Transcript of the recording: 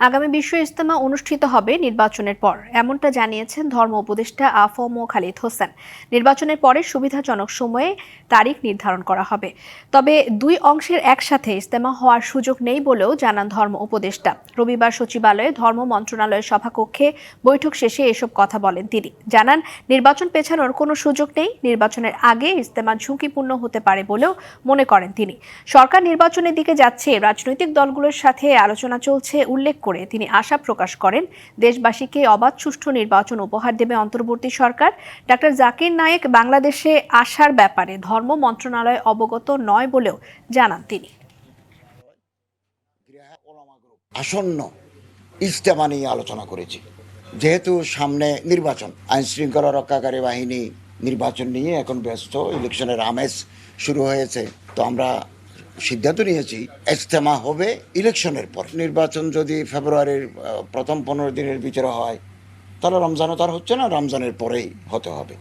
আগামী বিশ্ব ইজতেমা অনুষ্ঠিত হবে নির্বাচনের পর, এমনটা জানিয়েছেন ধর্ম উপদেষ্টা আফম খালিদ হোসেন। নির্বাচনের পরে সুবিধাজনক সময়ে তারিখ নির্ধারণ করা হবে। তবে দুই অংশের একসাথে ইজতেমা হওয়ার সুযোগ নেই বলেও জানান ধর্ম উপদেষ্টা। রবিবার সচিবালয়ে ধর্ম মন্ত্রণালয়ের সভাকক্ষে বৈঠক শেষে এসব কথা বলেন তিনি। জানান, নির্বাচন পেছানোর কোনো সুযোগ নেই, নির্বাচনের আগে ইজতেমা ঝুঁকিপূর্ণ হতে পারে বলেও মনে করেন তিনি। সরকার নির্বাচনের দিকে যাচ্ছে, রাজনৈতিক দলগুলোর সাথে আলোচনা চলছে, উল্লেখ করে তিনি আশা প্রকাশ করেন। দেশবাসীকে অবাধ সুষ্ঠু নির্বাচন উপহার দেবে অন্তর্বর্তী সরকার। ডাক্তার জাকির নায়েক বাংলাদেশে আসার ব্যাপারে ধর্ম মন্ত্রণালয় অবগত নয় বলেও জানান তিনি। আসন্ন ইজতেমা নিয়ে আলোচনা করেছি। যেহেতু সামনে নির্বাচন আইন শৃঙ্খলা রক্ষাকারী বাহিনী নির্বাচন নিয়ে এখন ব্যস্ত, ইলেকশনের আমেজ শুরু হয়েছে। তো আমরা সিদ্ধান্ত নিয়েছি এজতেমা হবে ইলেকশনের পর। নির্বাচন যদি ফেব্রুয়ারির প্রথম পনেরো দিনের ভিতরে হয়, তাহলে রমজানও তার হচ্ছে না, রমজানের পরেই হতে হবে।